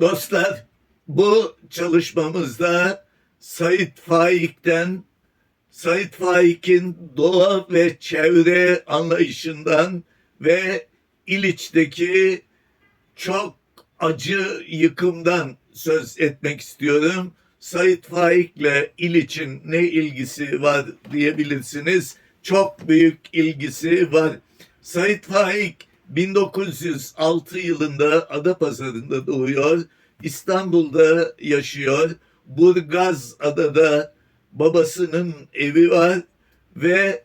Dostlar bu çalışmamızda Sait Faik'ten Sait Faik'in doğa ve çevre anlayışından ve İliç'teki çok acı yıkımdan söz etmek istiyorum. Sait Faik'le İliç'in ne ilgisi var diyebilirsiniz. Çok büyük ilgisi var. Sait Faik 1906 yılında Adapazarı'nda doğuyor. İstanbul'da yaşıyor. Burgaz adada babasının evi var ve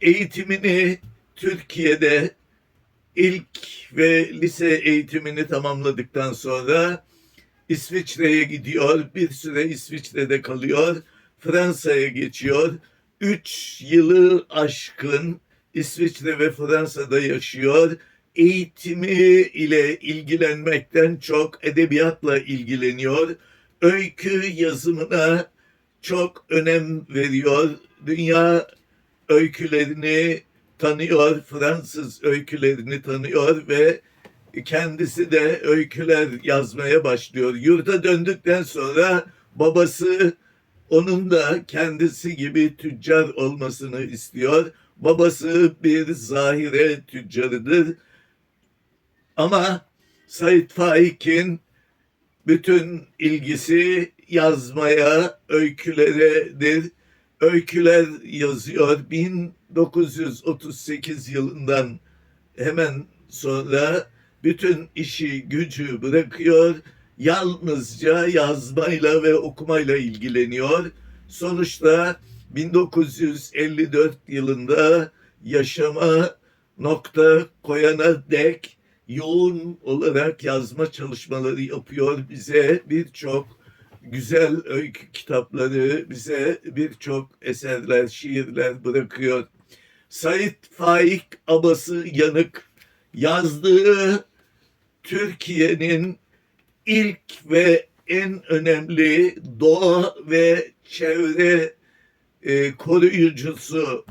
eğitimini Türkiye'de ilk ve lise eğitimini tamamladıktan sonra İsviçre'ye gidiyor. Bir süre İsviçre'de kalıyor. Fransa'ya geçiyor. Üç yılı aşkın İsviçre ve Fransa'da yaşıyor. Eğitimi ile ilgilenmekten çok edebiyatla ilgileniyor. Öykü yazımına çok önem veriyor. Dünya öykülerini tanıyor, Fransız öykülerini tanıyor ve kendisi de öyküler yazmaya başlıyor. Yurda döndükten sonra babası onun da kendisi gibi tüccar olmasını istiyor. Babası bir zahire tüccarıdır. Ama Said Faik'in bütün ilgisi yazmaya, öyküleredir. Öyküler yazıyor. 1938 yılından hemen sonra bütün işi gücü bırakıyor. Yalnızca yazmayla ve okumayla ilgileniyor. Sonuçta 1954 yılında yaşama nokta koyana dek yoğun olarak yazma çalışmaları yapıyor. Bize birçok güzel öykü kitapları, bize birçok eserler, şiirler bırakıyor. Sait Faik Abası Yanık yazdığı Türkiye'nin ilk ve en önemli doğa ve çevre e, koruyucusu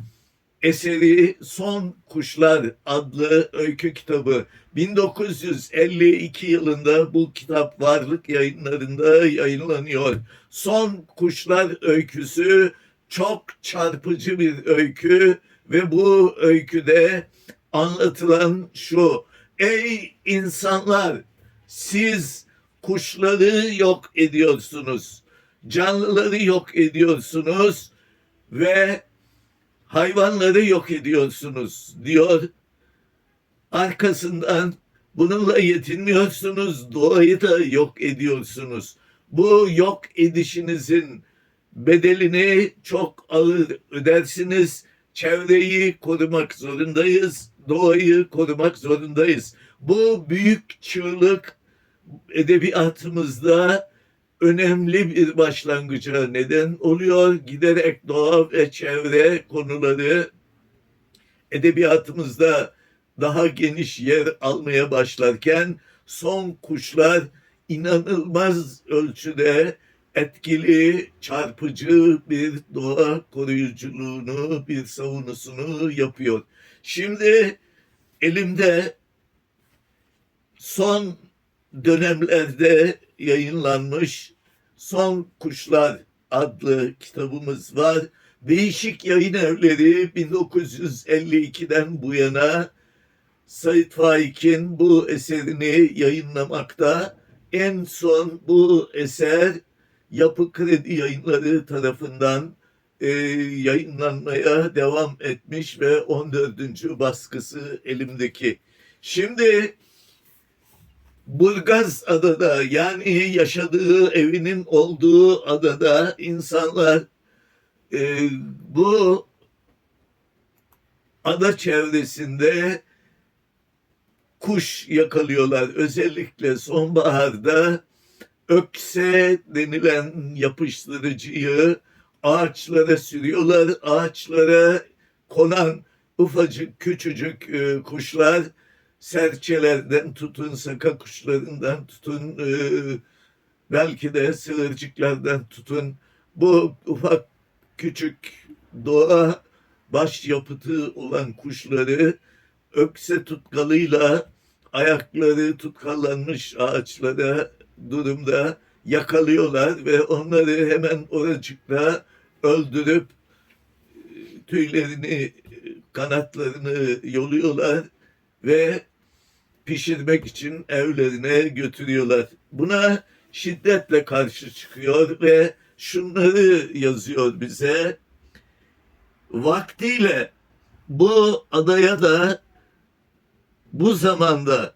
eseri Son Kuşlar adlı öykü kitabı. 1952 yılında bu kitap varlık yayınlarında yayınlanıyor. Son Kuşlar öyküsü çok çarpıcı bir öykü ve bu öyküde anlatılan şu. Ey insanlar siz kuşları yok ediyorsunuz. Canlıları yok ediyorsunuz ve hayvanları yok ediyorsunuz diyor. Arkasından bununla yetinmiyorsunuz, doğayı da yok ediyorsunuz. Bu yok edişinizin bedelini çok ağır ödersiniz. Çevreyi korumak zorundayız, doğayı korumak zorundayız. Bu büyük çığlık edebiyatımızda önemli bir başlangıca neden oluyor. Giderek doğa ve çevre konuları edebiyatımızda daha geniş yer almaya başlarken son kuşlar inanılmaz ölçüde etkili, çarpıcı bir doğa koruyuculuğunu, bir savunusunu yapıyor. Şimdi elimde son dönemlerde yayınlanmış Son Kuşlar adlı kitabımız var. Değişik yayın evleri 1952'den bu yana Said Faik'in bu eserini yayınlamakta. En son bu eser Yapı Kredi Yayınları tarafından e, yayınlanmaya devam etmiş ve 14. baskısı elimdeki. Şimdi Burgaz adada yani yaşadığı evinin olduğu adada insanlar e, bu ada çevresinde kuş yakalıyorlar. Özellikle sonbaharda ökse denilen yapıştırıcıyı ağaçlara sürüyorlar. Ağaçlara konan ufacık küçücük e, kuşlar serçelerden tutun, saka kuşlarından tutun, e, belki de sığırcıklardan tutun. Bu ufak küçük doğa başyapıtı olan kuşları ökse tutkalıyla ayakları tutkallanmış ağaçlara durumda yakalıyorlar ve onları hemen oracıkta öldürüp e, tüylerini, e, kanatlarını yoluyorlar ve pişirmek için evlerine götürüyorlar. Buna şiddetle karşı çıkıyor ve şunları yazıyor bize. Vaktiyle bu adaya da bu zamanda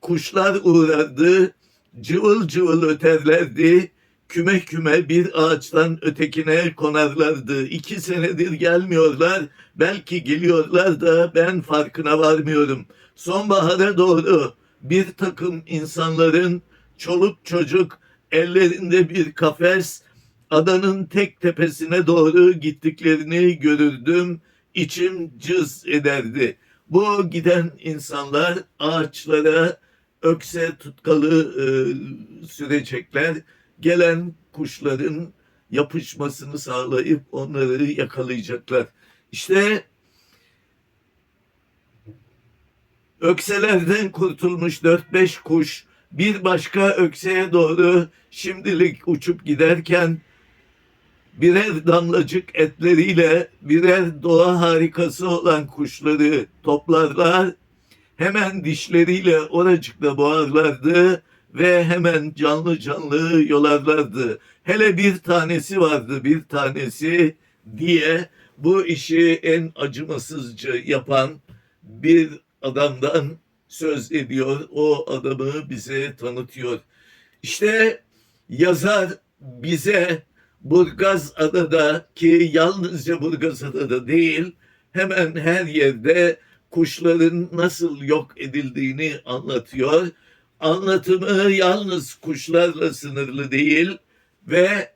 kuşlar uğrardı, cıvıl cıvıl öterlerdi, küme küme bir ağaçtan ötekine konarlardı. İki senedir gelmiyorlar, belki geliyorlar da ben farkına varmıyorum. Sonbahara doğru bir takım insanların çoluk çocuk ellerinde bir kafes adanın tek tepesine doğru gittiklerini görürdüm. İçim cız ederdi. Bu giden insanlar ağaçlara ökse tutkalı e, sürecekler. Gelen kuşların yapışmasını sağlayıp onları yakalayacaklar. İşte ökselerden kurtulmuş 4-5 kuş bir başka ökseye doğru şimdilik uçup giderken birer damlacık etleriyle birer doğa harikası olan kuşları toplarlar. Hemen dişleriyle oracıkta boğarlardı ve hemen canlı canlı yolarlardı. Hele bir tanesi vardı bir tanesi diye bu işi en acımasızca yapan bir adamdan söz ediyor. O adamı bize tanıtıyor. İşte yazar bize Burgaz Adada ki yalnızca Burgaz Adada değil hemen her yerde kuşların nasıl yok edildiğini anlatıyor. Anlatımı yalnız kuşlarla sınırlı değil ve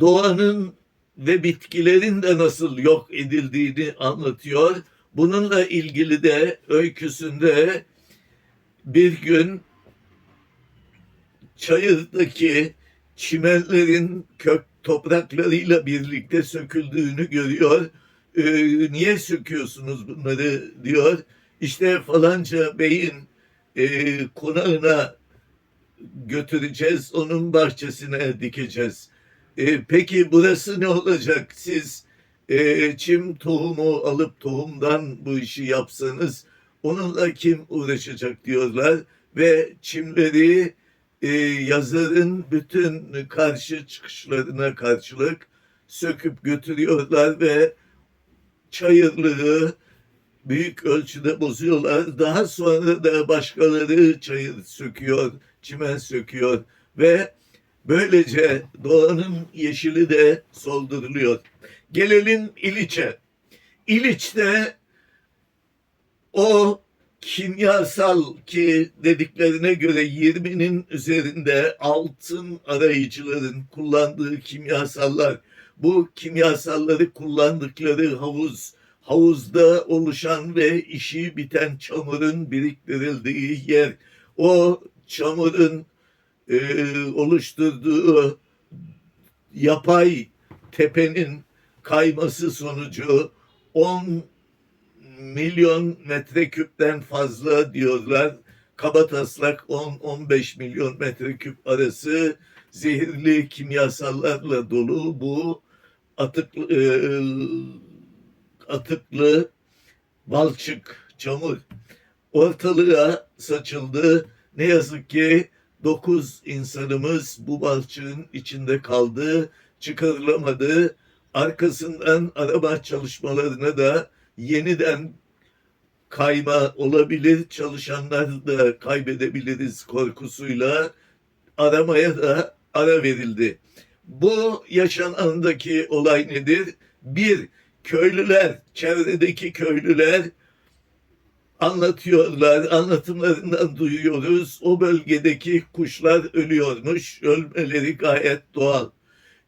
doğanın ve bitkilerin de nasıl yok edildiğini anlatıyor. Bununla ilgili de öyküsünde bir gün çayırdaki çimenlerin kök topraklarıyla birlikte söküldüğünü görüyor. Ee, niye söküyorsunuz bunları diyor. İşte falanca beyin e, konağına götüreceğiz, onun bahçesine dikeceğiz. E, peki burası ne olacak? Siz e, çim tohumu alıp tohumdan bu işi yapsanız onunla kim uğraşacak diyorlar ve çimleri e, yazarın bütün karşı çıkışlarına karşılık söküp götürüyorlar ve çayırlığı büyük ölçüde bozuyorlar. Daha sonra da başkaları çayır söküyor, çimen söküyor ve böylece doğanın yeşili de solduruluyor. Gelelim İliç'e. İliç'te o kimyasal ki dediklerine göre 20'nin üzerinde altın arayıcıların kullandığı kimyasallar bu kimyasalları kullandıkları havuz havuzda oluşan ve işi biten çamurun biriktirildiği yer o çamurun e, oluşturduğu yapay tepenin kayması sonucu 10 milyon metreküpten fazla diyorlar. Kabataslak 10-15 milyon metreküp arası zehirli kimyasallarla dolu bu atık e, atıklı balçık çamur ortalığa saçıldı. Ne yazık ki 9 insanımız bu balçığın içinde kaldı, çıkarılamadı. Arkasından arama çalışmalarına da yeniden kayma olabilir. Çalışanlar da kaybedebiliriz korkusuyla aramaya da ara verildi. Bu yaşanandaki olay nedir? Bir, köylüler, çevredeki köylüler anlatıyorlar, anlatımlarından duyuyoruz. O bölgedeki kuşlar ölüyormuş, ölmeleri gayet doğal.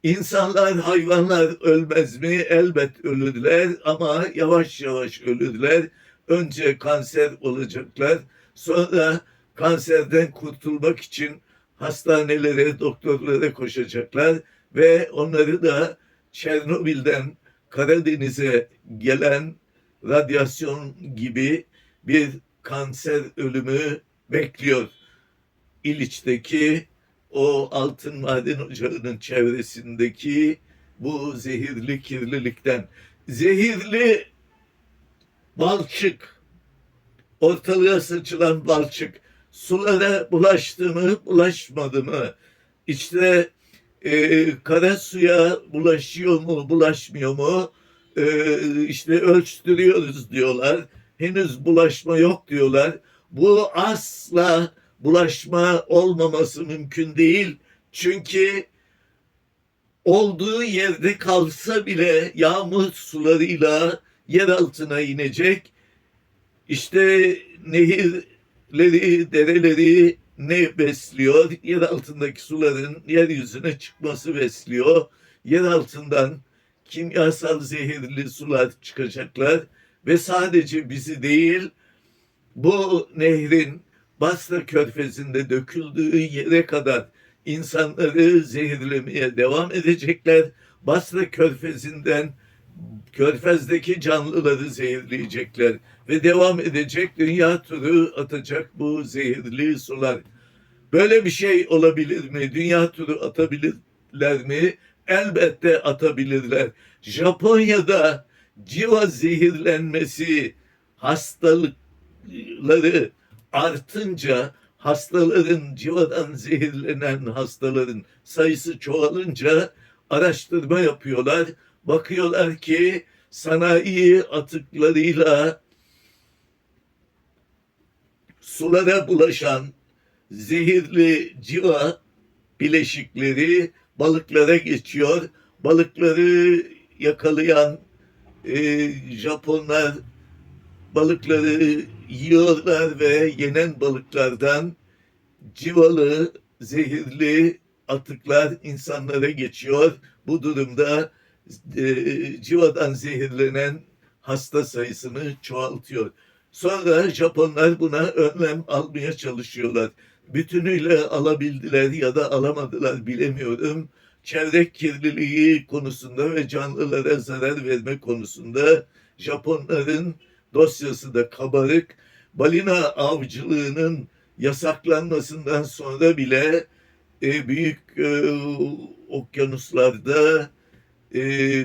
İnsanlar, hayvanlar ölmez mi? Elbet ölürler ama yavaş yavaş ölürler. Önce kanser olacaklar. Sonra kanserden kurtulmak için hastanelere, doktorlara koşacaklar ve onları da Çernobil'den Karadeniz'e gelen radyasyon gibi bir kanser ölümü bekliyor. İliç'teki o altın maden ocağının çevresindeki bu zehirli kirlilikten. Zehirli balçık, ortalığa saçılan balçık, sulara bulaştı mı, bulaşmadı mı? İşte e, kara suya bulaşıyor mu, bulaşmıyor mu? E, işte ölçtürüyoruz diyorlar. Henüz bulaşma yok diyorlar. Bu asla bulaşma olmaması mümkün değil. Çünkü olduğu yerde kalsa bile yağmur sularıyla yer altına inecek. İşte nehirleri, dereleri ne besliyor? Yer altındaki suların yeryüzüne çıkması besliyor. Yer altından kimyasal zehirli sular çıkacaklar ve sadece bizi değil bu nehrin Basra Körfezi'nde döküldüğü yere kadar insanları zehirlemeye devam edecekler. Basra Körfezi'nden Körfez'deki canlıları zehirleyecekler ve devam edecek dünya turu atacak bu zehirli sular. Böyle bir şey olabilir mi? Dünya turu atabilirler mi? Elbette atabilirler. Japonya'da civa zehirlenmesi hastalıkları artınca hastaların civadan zehirlenen hastaların sayısı çoğalınca araştırma yapıyorlar. Bakıyorlar ki sanayi atıklarıyla sulara bulaşan zehirli civa bileşikleri balıklara geçiyor. Balıkları yakalayan e, Japonlar balıkları yiyorlar ve yenen balıklardan civalı, zehirli atıklar insanlara geçiyor. Bu durumda e, civadan zehirlenen hasta sayısını çoğaltıyor. Sonra Japonlar buna önlem almaya çalışıyorlar. Bütünüyle alabildiler ya da alamadılar bilemiyorum. Çevre kirliliği konusunda ve canlılara zarar verme konusunda Japonların dosyası da kabarık. Balina avcılığının yasaklanmasından sonra bile e, büyük e, okyanuslarda, e,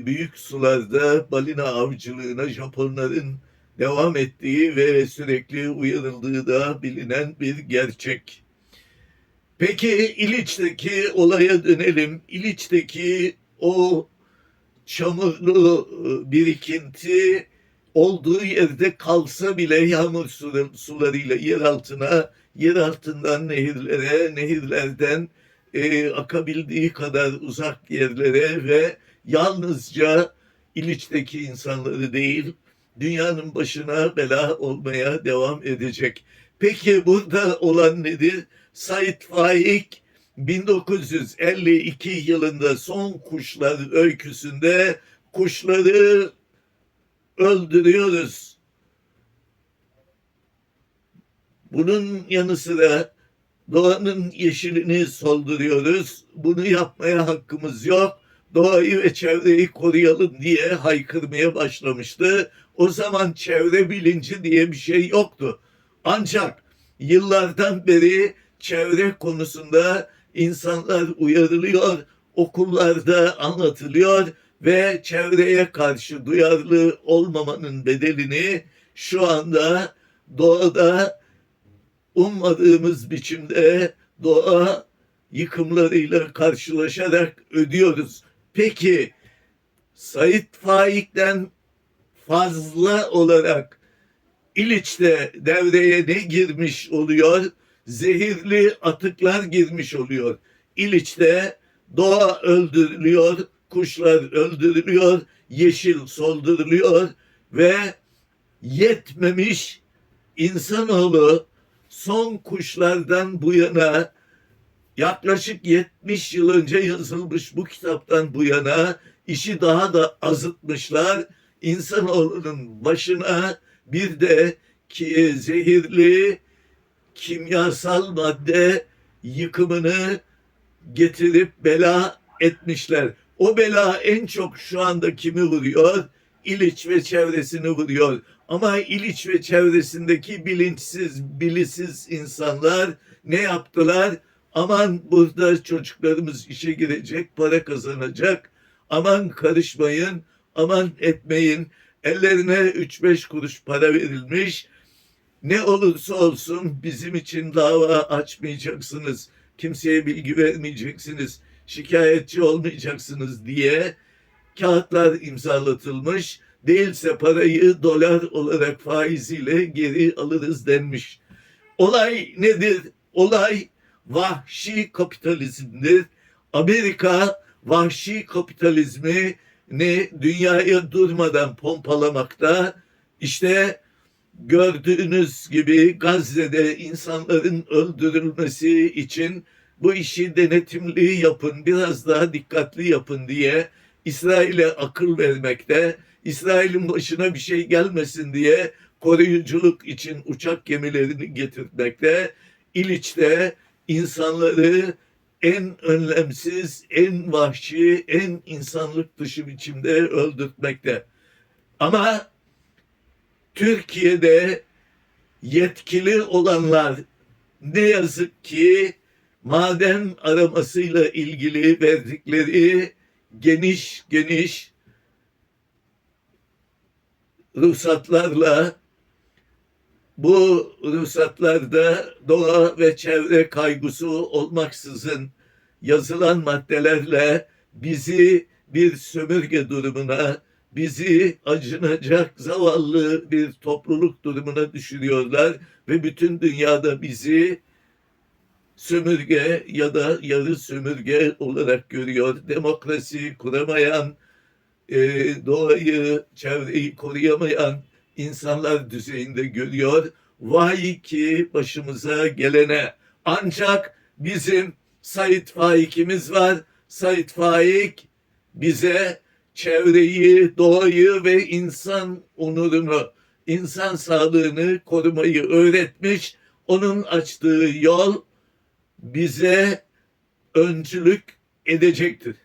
büyük sularda balina avcılığına Japonların devam ettiği ve sürekli uyarıldığı da bilinen bir gerçek. Peki İliç'teki olaya dönelim. İliç'teki o çamurlu e, birikinti olduğu yerde kalsa bile yağmur sularıyla yer altına, yer altından nehirlere, nehirlerden e, akabildiği kadar uzak yerlere ve yalnızca İliç'teki insanları değil, dünyanın başına bela olmaya devam edecek. Peki burada olan nedir? Said Faik 1952 yılında Son Kuşlar öyküsünde kuşları öldürüyoruz. Bunun yanı sıra doğanın yeşilini solduruyoruz. Bunu yapmaya hakkımız yok. Doğayı ve çevreyi koruyalım diye haykırmaya başlamıştı. O zaman çevre bilinci diye bir şey yoktu. Ancak yıllardan beri çevre konusunda insanlar uyarılıyor, okullarda anlatılıyor ve çevreye karşı duyarlı olmamanın bedelini şu anda doğada ummadığımız biçimde doğa yıkımlarıyla karşılaşarak ödüyoruz. Peki Said Faik'ten fazla olarak İliç'te devreye ne girmiş oluyor? Zehirli atıklar girmiş oluyor. İliç'te doğa öldürülüyor, kuşlar öldürülüyor, yeşil solduruluyor ve yetmemiş insanoğlu son kuşlardan bu yana yaklaşık 70 yıl önce yazılmış bu kitaptan bu yana işi daha da azıtmışlar. İnsanoğlunun başına bir de ki zehirli kimyasal madde yıkımını getirip bela etmişler. O bela en çok şu anda kimi vuruyor? İliç ve çevresini vuruyor. Ama İliç ve çevresindeki bilinçsiz, bilisiz insanlar ne yaptılar? Aman burada çocuklarımız işe girecek, para kazanacak. Aman karışmayın, aman etmeyin. Ellerine 3-5 kuruş para verilmiş. Ne olursa olsun bizim için dava açmayacaksınız. Kimseye bilgi vermeyeceksiniz. Şikayetçi olmayacaksınız diye kağıtlar imzalatılmış. Değilse parayı dolar olarak faiziyle geri alırız denmiş. Olay nedir? Olay vahşi kapitalizmdir. Amerika vahşi kapitalizmi ne dünyaya durmadan pompalamakta. İşte gördüğünüz gibi Gazze'de insanların öldürülmesi için bu işi denetimli yapın, biraz daha dikkatli yapın diye İsrail'e akıl vermekte, İsrail'in başına bir şey gelmesin diye koruyuculuk için uçak gemilerini getirmekte, İliç'te insanları en önlemsiz, en vahşi, en insanlık dışı biçimde öldürtmekte. Ama Türkiye'de yetkili olanlar ne yazık ki maden aramasıyla ilgili verdikleri geniş geniş ruhsatlarla bu ruhsatlarda doğa ve çevre kaygısı olmaksızın yazılan maddelerle bizi bir sömürge durumuna, bizi acınacak zavallı bir topluluk durumuna düşürüyorlar ve bütün dünyada bizi sömürge ya da yarı sömürge olarak görüyor. Demokrasi kuramayan, e, doğayı, çevreyi koruyamayan insanlar düzeyinde görüyor. Vay ki başımıza gelene. Ancak bizim Said Faik'imiz var. Said Faik bize çevreyi, doğayı ve insan onurunu, insan sağlığını korumayı öğretmiş. Onun açtığı yol bize öncülük edecektir.